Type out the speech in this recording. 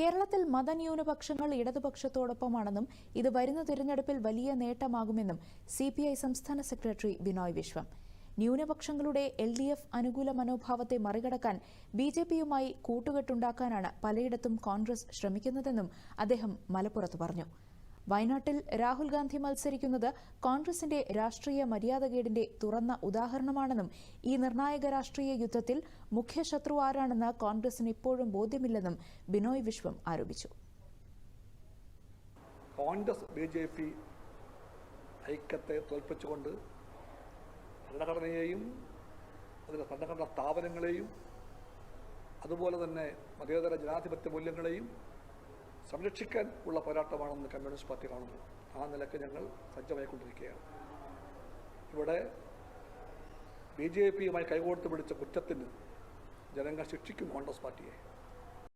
കേരളത്തിൽ മതന്യൂനപക്ഷങ്ങൾ ഇടതുപക്ഷത്തോടൊപ്പമാണെന്നും ഇത് വരുന്ന തിരഞ്ഞെടുപ്പിൽ വലിയ നേട്ടമാകുമെന്നും സി പി ഐ സംസ്ഥാന സെക്രട്ടറി ബിനോയ് വിശ്വം. ന്യൂനപക്ഷങ്ങളുടെ എൽ ഡി എഫ് അനുകൂല മനോഭാവത്തെ മറികടക്കാൻ ബി ജെ പിയുമായി കൂട്ടുകെട്ടുണ്ടാക്കാനാണ് പലയിടത്തും കോൺഗ്രസ് ശ്രമിക്കുന്നതെന്നും അദ്ദേഹം മലപ്പുറത്ത് പറഞ്ഞു. വയനാട്ടിൽ രാഹുൽ ഗാന്ധി മത്സരിക്കുന്നത് കോൺഗ്രസിന്റെ രാഷ്ട്രീയ മര്യാദകേടിന്റെ തുറന്ന ഉദാഹരണമാണെന്നും ഈ നിർണായക രാഷ്ട്രീയ യുദ്ധത്തിൽ മുഖ്യ ശത്രു ആരാണെന്ന് കോൺഗ്രസിന് ഇപ്പോഴും ബോധ്യമില്ലെന്നും ബിനോയ് വിശ്വം ആരോപിച്ചു. കോൺഗ്രസ് ബി ജെ പി ഐക്യത്തെ തോൽപ്പിച്ചുകൊണ്ട് ഭരണഘടനയെയും അതിലെ ഭരണഘടനാ സ്ഥാപനങ്ങളെയും അതുപോലെ തന്നെ മതേതര ജനാധിപത്യ മൂല്യങ്ങളെയും സംരക്ഷിക്കാൻ ഉള്ള പോരാട്ടമാണെന്ന് കമ്മ്യൂണിസ്റ്റ് പാർട്ടി കാണുന്നു. ആ നിലയ്ക്ക് ഞങ്ങൾ സജ്ജമായിക്കൊണ്ടിരിക്കുകയാണ്. ഇവിടെ ബി ജെ പിയുമായി കൈകോർത്ത് പിടിച്ച കുറ്റത്തിന് ജനങ്ങൾ ശിക്ഷിക്കും കോൺഗ്രസ് പാർട്ടിയെ.